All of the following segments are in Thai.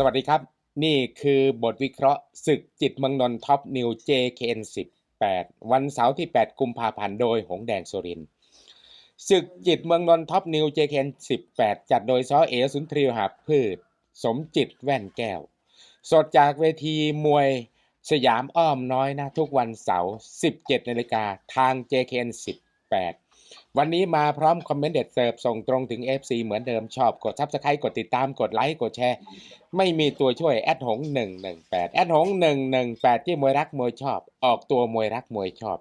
สวัสดีครับ นี่คือบทวิเคราะห์ศึกจิตเมืองนนท์ท็อปนิว JKN 18 วันเสาร์ที่ 8 กุมภาพันธ์โดยหงแดงสุรินศึกจิตเมืองนนท์ท็อปนิว JKN 18 จัดโดยซอเอสุนทรีหาพืช สมจิตแว่นแก้ว สดจากเวทีมวยสยามอ้อมน้อยนะ ทุกวันเสาร์ 17นาฬิกาทาง JKN 18 วันนี้มาพร้อมคอมเมนต์เด็ดเสิร์ฟส่งตรงถึง FC เหมือนเดิมชอบกดซับสไครต์กดติดตามกดไลค์กดแชร์ ไม่มีตัวช่วยแอดหง118แอดหง118ที่มวยรักมวยชอบ ออกตัวมวยรักมวยชอบ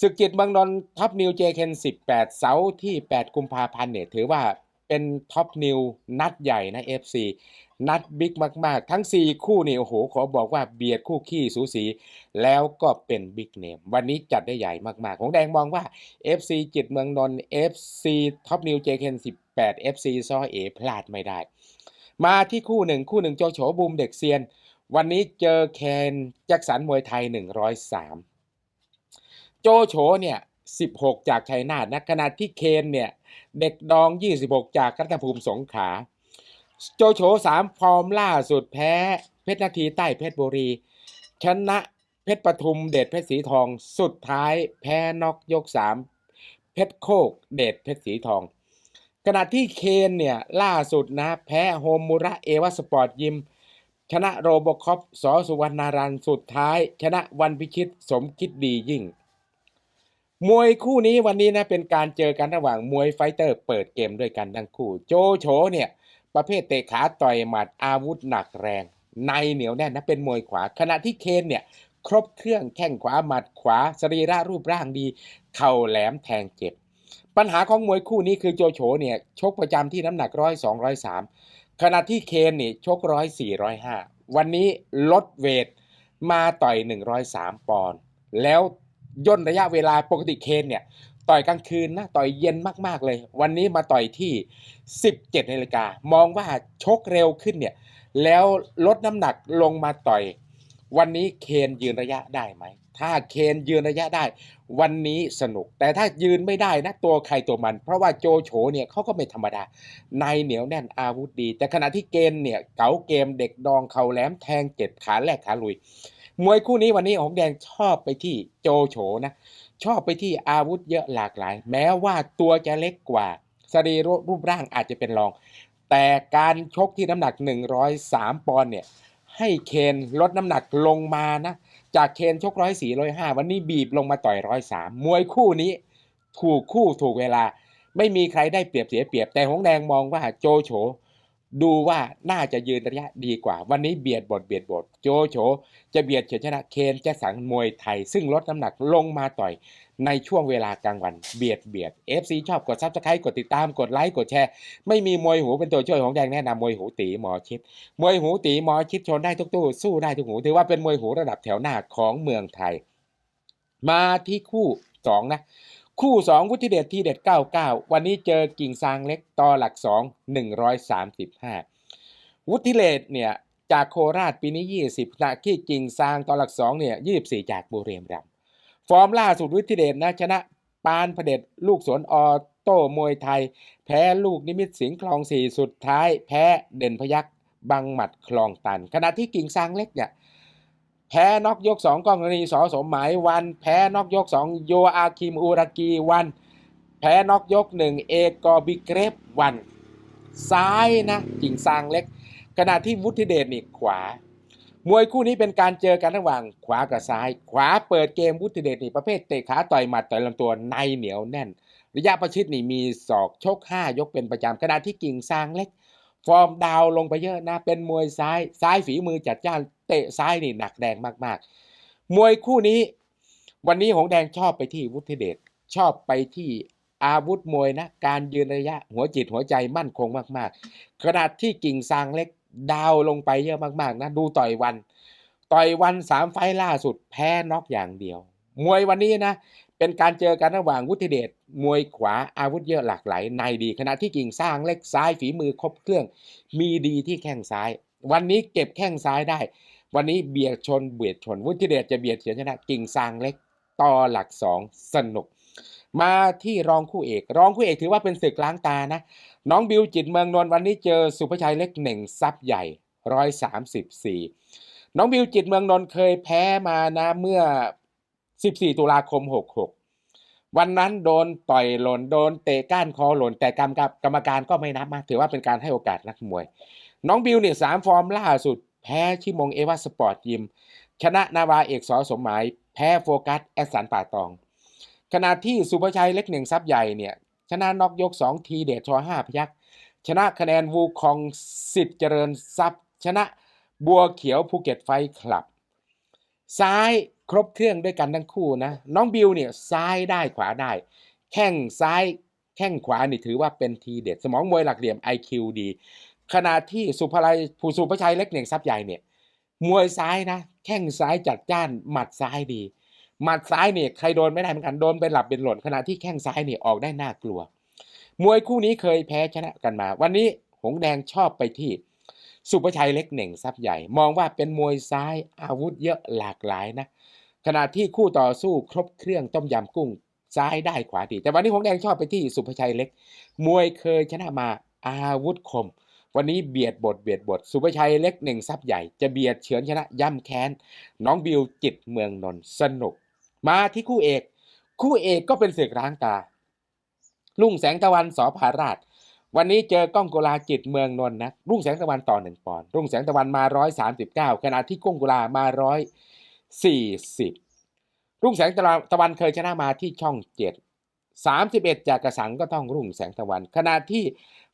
ศึกจิตเมืองนนท์ท็อปนิวเจเคน18เสาร์ที่8กุมภาพันธ์เนี่ยถือว่า เป็นท็อปนิวนัดใหญ่นะ FC นัดบิ๊กมาก ๆ ทั้ง 4 คู่นี่โอ้โห ขอบอกว่าเบียดคู่ขี้สูสี แล้วก็เป็นบิ๊กเนม วันนี้จัดได้ใหญ่มาก ๆ ของแดงมองว่า FC จิตเมืองนนท์ FC ท็อปนิวเจเคน18 FC ซอเอพลาดไม่ได้ มาที่คู่หนึ่งคู่หนึ่งโจโฉบูมเด็กเซียน วันนี้เจอเคนแจ็คสันมวยไทย 103 โจโฉเนี่ย 16 จากชัยนาทนะขณะที่เคนเนี่ย เด็กดอง 26 จากรัตภูมิสงขลาโจโฉ3ฟอร์มล่าสุดแพ้ เพชรนาทีใต้เพชรบุรี ชนะเพชรปทุมเดชเพชรสีทองสุดท้ายแพ้นอกยก3เพชรโคกเดชเพชรสีทอง ขณะที่เคนเนี่ย ล่าสุดนะ แพ้โฮมมุระเอวาสปอร์ตยิม ชนะโรบคอปสอสุวรรณารันสุดท้าย ชนะวันพิชิตสมคิดดียิ่ง มวยคู่นี้วันนี้นะเป็นการเจอกันระหว่างมวยไฟเตอร์เปิดเกมด้วยกันทั้งคู่ โจโฉเนี่ย ประเภทเตะขาต่อยหมัดอาวุธหนักแรง ในเหนียวแน่นนะเป็นมวยขวา ขณะที่เคนเนี่ยครบเครื่องแข้งขวาหมัดขวาสรีระรูปร่างดี เข่าแหลมแทงเจ็บ ปัญหาของมวยคู่นี้คือโจโฉเนี่ยชกประจำที่น้ำหนักร้อยสองร้อยสามขณะที่เคนนี่ชกร้อยสี่ร้อยห้าวันนี้ลดเวทมาต่อยหนึ่งร้อยสามปอนด์แล้ว ย่นระยะเวลาปกติเคนเนี่ยต่อยกลางคืนนะต่อยเย็นมากๆเลย วันนี้มาต่อยที่ 17นาฬิกามองว่าชกเร็วขึ้นเนี่ยแล้วลดน้ำหนักลงมาต่อย วันนี้เคนยืนระยะได้ไหมถ้าเคนยืนระยะได้ วันนี้สนุก แต่ถ้ายืนไม่ได้นะตัวใครตัวมัน เพราะว่าโจโฉเนี่ยเขาก็ไม่ธรรมดา ในเหนียวแน่นอาวุธดี แต่ขณะที่เกณฑ์เนี่ยเก๋าเกมเด็กดองเข่าแหลมแทงเจ็ดขาแรกขาลุย มวยคู่นี้วันนี้ของแดงชอบไปที่โจโฉนะ ชอบไปที่อาวุธเยอะหลากหลาย แม้ว่าตัวจะเล็กกว่าสรีรรูปร่างอาจจะเป็นรอง แต่การชกที่น้ำหนัก 103 ปอนด์เนี่ย ให้เคนลดน้ำหนักลงมานะ จากเคนชกร้อยสี่ร้อยห้าวันนี้บีบลงมาต่อยร้อยสามมวยคู่นี้ ถูกคู่ถูกเวลา ไม่มีใครได้เปรียบเสียเปรียบแต่หงแดงมองว่าโจโฉ ดูว่าน่าจะยืนระยะดีกว่า วันนี้เบียดบทเบียดบทโจโฉจะเบียดเฉยชนะเคนแจ็สันมวยไทย ซึ่งลดน้ำหนักลงมาต่อยในช่วงเวลากลางวันเบียดเบียด FC ชอบกดซับสไครต์กดติดตามกดไลค์กดแชร์ ไม่มีมวยหูเป็นตัวช่วยของแดงแนะนำมวยหูตีหมอชิด มวยหูตีหมอชิดชนได้ทุกตู้สู้ได้ทุกหู ถือว่าเป็นมวยหูระดับแถวหน้าของเมืองไทย มาที่คู่สองนะ คู่สองวุฒิเดชทีเด็ด 99 วันนี้เจอกิ่งซางเล็กต่อหลัก 2 135 วุฒิเลดเนี่ยจากโคราชปีนี้ 20ขณะที่กิ่งซางต่อหลัก 2 เนี่ย 24 จากบุรีรัมย์ฟอร์มล่าสุดวุฒิเดชนะชนะปานพเด็จลูกสวนออโต้มวยไทย แพ้ลูกนิมิตสิงคลองสี่สุดท้าย แพ้เด่นพยักบังหมัดคลองตัน ขณะที่กิ่งซางเล็กเนี่ย แพ้นอกยกสองกองธรณีสอสมหมายวัน แพ้นอกยกสองโยอาคิมอูรากีวัน แพ้นอกยกหนึ่งเอกอบิเกรฟวัน ซ้ายนะกิ่งซางเล็ก ขณะที่วุฒิเดชนี่ขวา มวยคู่นี้เป็นการเจอกันระหว่างขวากับซ้าย ขวาเปิดเกมวุฒิเดชนี่ประเภทเตะขาต่อยหมัดต่อยลำตัวในเหนียวแน่น ระยะประชิดนี่มีศอกชก5ยกเป็นประจำขณะที่กิ่งซางเล็ก ฟอร์มดาวลงไปเยอะนะเป็นมวยซ้ายซ้ายฝีมือจัดจ้านเตะซ้ายนี่หนักแดงมากๆ มวยคู่นี้ วันนี้หงแดงชอบไปที่วุฒิเดชชอบไปที่อาวุธมวยนะการยืนระยะหัวจิตหัวใจมั่นคงมากๆขณะที่กิ่งซางเล็กดาวลงไปเยอะมากๆนะดูต่อยวัน ต่อยวันสามไฟล์ล่าสุดแพ้น็อกอย่างเดียว มวยวันนี้นะ เป็นการเจอกันระหว่างวุฒิเดชมวยขวาอาวุธเยอะหลากหลายในดีขณะที่กิ่งสร้างเล็กซ้ายฝีมือครบเครื่อง มีดีที่แข้งซ้าย วันนี้เก็บแข้งซ้ายได้ วันนี้เบียดชนเบียดชน วุฒิเดชจะเบียดเฉือนชนะกิ่งซางเล็กต่อหลักสองสนุก มาที่รองคู่เอก รองคู่เอกถือว่าเป็นศึกล้างตานะ น้องบิวจิตเมืองนนท์วันนี้เจอสุภชัยเล็กเหน่งซับใหญ่ร้อยสามสิบสี่น้องบิวจิตเมืองนนท์เคยแพ้มานะเมื่อ สิบสี่ตุลาคมหกหกวันนั้นโดนต่อยหล่นโดนเตะก้านคอหล่น แต่กรรมการกรรมการก็ไม่นับมาถือว่าเป็นการให้โอกาสนักมวย น้องบิวเนี่ยสามฟอร์มล่าสุด แพ้ชิมงเอวาสปอร์ตยิม ชนะนาวาเอกสอสมหมาย แพ้โฟกัสแอสสันป่าตอง ขณะที่สุภชัยเล็กหนึ่งซับใหญ่เนี่ยชนะน็อกยก 2 ทีเดชชอ5พยักษ์ชนะคะแนนวูคองสิทธิ์เจริญทรัพย์ ชนะบัวเขียวภูเก็ตไฟคลับ ซ้าย ครบเครื่องด้วยกันทั้งคู่นะน้องบิวเนี่ยซ้ายได้ขวาได้ แข้งซ้ายแข้งขวานี่ถือว่าเป็นทีเด็ด สมองมวยหลักเหลี่ยม IQ ดีขณะที่สุภลัยผู้สุภชัยเล็กเหน่งซับใหญ่เนี่ยมวยซ้ายนะ แข้งซ้ายจัดจ้าน หมัดซ้ายดี หมัดซ้ายเนี่ยใครโดนไม่ได้เหมือนกันโดนเป็นหลับเป็นหล่นขณะที่แข้งซ้ายเนี่ยออกได้น่ากลัว มวยคู่นี้เคยแพ้ชนะกันมา วันนี้หงแดงชอบไปที่สุภชัยเล็กเหน่งซับใหญ่ มองว่าเป็นมวยซ้ายอาวุธเยอะหลากหลายนะ ขณะที่คู่ต่อสู้ครบเครื่องต้มยำกุ้ง ซ้ายได้ขวาดี แต่วันนี้หงแดงชอบไปที่สุภชัยเล็ก มวยเคยชนะมาอาวุธคม วันนี้เบียดบทเบียดบท สุภชัยเล็กหนึ่งซับใหญ่จะเบียดเฉือนชนะย่ำแค้น น้องบิวจิตเมืองนน์สนุก มาที่คู่เอก คู่เอกก็เป็นศึกร้างตา ลุ่งแสงตะวันสอภาราชวันนี้เจอก้องกุลาจิตเมืองนนท์นะรุ่งแสงตะวันต่อหนึ่งปอนด์รุ่งแสงตะวันมาร้อยสามสิบเก้าขณะที่ก้องกุลามาร้อย สี่สิบรุ่งแสงตะวันเคยชนะมาที่ช่องเจ็ดสามสิบเอ็ดจากกระสังก็ต้องรุ่งแสงตะวัน ขณะที่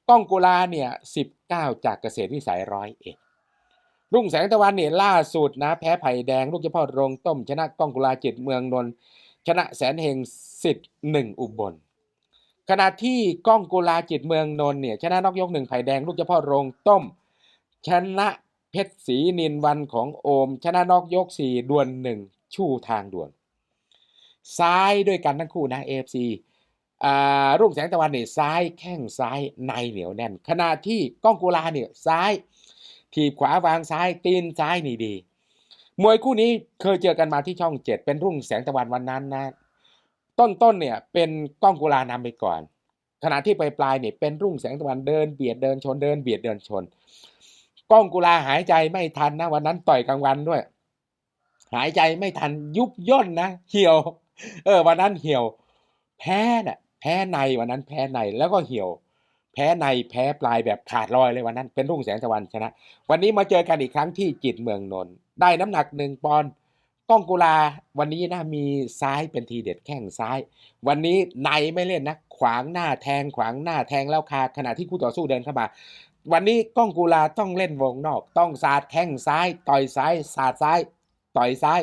ก้องกุลาเนี่ยสิบเก้าจากเกษตรวิสัยร้อยเอ็ดรุ่งแสงตะวันเนี่ยล่าสุดนะแพ้ไผ่แดง ลูกเฉพาะโรงต้ม ชนะก้องกุลาจิตเมืองนนท์ชนะแสนเฮงสิทธิ์หนึ่งอุบลขณะที่ก้องกุลาจิตเมืองนนท์เนี่ยชนะนอกยกหนึ่งไผ่แดง ลูกเฉพาะโรงต้ม ชนะ เพชรศรีนินวันของโอม ชนะนอกยกสี่ดวลหนึ่งชู่ทางด่วน ซ้ายด้วยกันทั้งคู่นะเอฟซีรุ่งแสงตะวันเนี่ยซ้ายแข้งซ้ายในเหนียวแน่น ขณะที่ก้องกุลาเนี่ยซ้าย ถีบขวาวางซ้ายตีนซ้ายนี่ดี มวยคู่นี้เคยเจอกันมาที่ช่องเจ็ดเป็นรุ่งแสงตะวันวันนั้นนะ ต้นๆเนี่ยเป็นก้องกุลานำไปก่อน ขณะที่ปลายปลายๆเนี่ยเป็นรุ่งแสงตะวันเดินเบียดเดินชนเดินเบียดเดินชน ก้องกุลาหายใจไม่ทันนะวันนั้นต่อยกลางวันด้วย หายใจไม่ทันยุบย่นนะเหี่ยว เออ วันนั้นเหี่ยว แพ้น่ะ แพ้ในวันนั้นแพ้ในแล้วก็เหี่ยว แพ้ในแพ้ปลายแบบขาดลอยเลยวันนั้น เป็นรุ่งแสงตะวันชนะ วันนี้มาเจอกันอีกครั้งที่จิตเมืองนนท์ได้น้ำหนักหนึ่งปอนด์ก้องกุลาวันนี้นะมีซ้ายเป็นทีเด็ดแข้งซ้าย วันนี้ในไม่เล่นนะขวางหน้าแทงขวางหน้าแทงแล้วคาขณะที่คู่ต่อสู้เดินเข้ามา วันนี้ก้องกุลาต้องเล่นวงนอก ต้องสาดแข้งซ้าย ต่อยซ้ายสาดซ้าย ต่อยซ้าย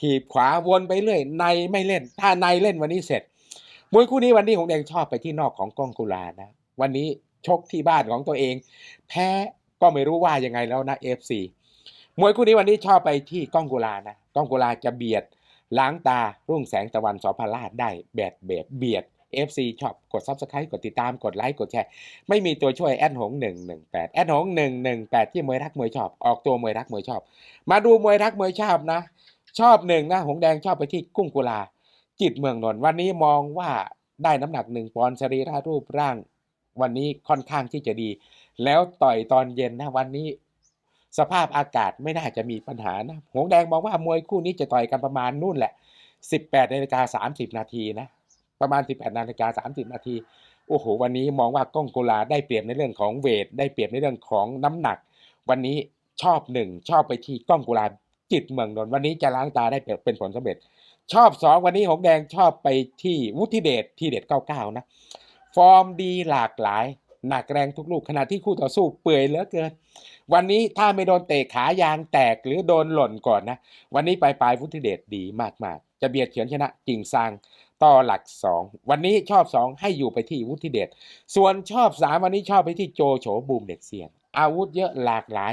ถีบขวาวนไปเรื่อยในไม่เล่น ถ้าในเล่นวันนี้เสร็จมวยคู่นี้วันนี้ผมแดงชอบไปที่นอกของก้องกุลานะ วันนี้ชกที่บ้านของตัวเอง แพ้ก็ไม่รู้ว่ายังไงแล้วนะเอฟซีมวยคู่นี้วันนี้ชอบไปที่ก้องกุลานะก้องกุลาจะเบียดล้างตารุ่งแสงตะวันสอพาราชได้แบบเบียดเบียด FC ชอบกด Subscribe กดติดตามกดไลค์กดแชร์ ไม่มีตัวช่วยแอดหงหนึ่งหนึ่งแปดแอดหงหนึ่งหนึ่งแปดที่มวยรักมวยชอบ ออกตัวมวยรักมวยชอบ มาดูมวยรักมวยชอบนะ ชอบหนึ่งนะหงแดงชอบไปที่กุ้งกุลา จิตเมืองนนท์วันนี้มองว่าได้น้ำหนักหนึ่งปอนด์สรีระรูปร่าง วันนี้ค่อนข้างที่จะดี แล้วต่อยตอนเย็นนะวันนี้สภาพอากาศไม่น่าจะมีปัญหานะ หงแดงมองว่ามวยคู่นี้จะต่อยกันประมาณนู่นแหละ 18นาฬิกา30 นาทีนะ ประมาณ 18นาฬิกา30 นาทีโอ้โหวันนี้มองว่ากล้องกุลาได้เปรียบในเรื่องของเวท ได้เปรียบในเรื่องของน้ำหนัก วันนี้ชอบหนึ่งชอบไปที่กล้องกุลาจิตเมืองนนท์วันนี้จะล้างตาได้เป็นผลสำเร็จ ชอบสองวันนี้หงแดงชอบไปที่วุฒิเดชที่เด็ด99นะ ฟอร์มดีหลากหลาย หนักแรงทุกลูกขณะที่คู่ต่อสู้เปื่อยเหลือเกิน วันนี้ถ้าไม่โดนเตะขายางแตกหรือโดนหล่นก่อนนะ วันนี้ปลายปลายวุฒิเดชดีมากๆ จะเบียดเฉือนชนะจริงซัง ต่อหลักสองวันนี้ชอบสองให้อยู่ไปที่วุฒิเดชส่วนชอบสามวันนี้ชอบไปที่โจโฉบูมเด็กเซียน อาวุธเยอะหลากหลาย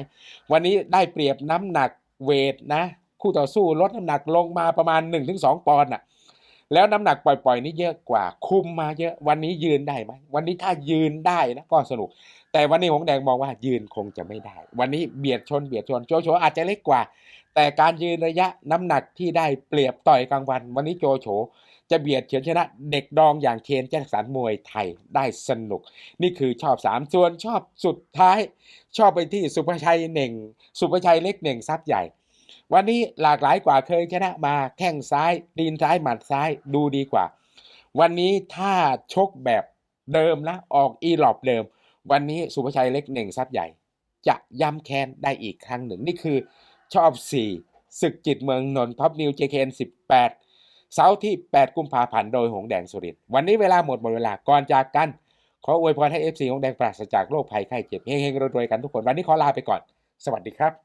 วันนี้ได้เปรียบน้ำหนักเวทนะ คู่ต่อสู้ลดน้ำหนักลงมาประมาณ 1-2 ปอนด์อะแล้วน้ำหนักปล่อยๆ นี่เยอะกว่าคุมมาเยอะวันนี้ยืนได้ไหมวันนี้ถ้ายืนได้นะก็สนุก แต่วันนี้หงแดงมองว่ายืนคงจะไม่ได้ วันนี้เบียดชนเบียดชนโจโฉอาจจะเล็กกว่า แต่การยืนระยะน้ำหนักที่ได้เปรียบต่อยกลางวัน วันนี้โจโฉ จะเบียดเฉือนชนะเด็กดองอย่างเคนแจ็คสันมวยไทยได้สนุก นี่คือชอบสามส่วนชอบสุดท้าย ชอบไปที่สุภชัยหนึ่งสุภชัยเล็กหนึ่งซับใหญ่ วันนี้หลากหลายกว่าเคยชนะมาแข้งซ้ายตีนซ้ายหมัดซ้ายดูดีกว่า วันนี้ถ้าชกแบบเดิมนะออกอีหลอบเดิม วันนี้สุภชัยเล็กหนึ่งซับใหญ่ จะย้ำแค้นได้อีกครั้งหนึ่งนี่คือชอบ 4 ศึกจิตเมืองนนท์ท็อปนิวเจเคน18 เสาร์ที่ 8 กุมภาพันธ์โดยหงแดงสุรินทร์วันนี้เวลาหมดหมดเวลาก่อนจากกัน ขออวยพรให้ FC หงแดงปราศจากโรคภัยไข้เจ็บเฮงๆรวยๆกันทุกคน วันนี้ขอลาไปก่อน สวัสดีครับ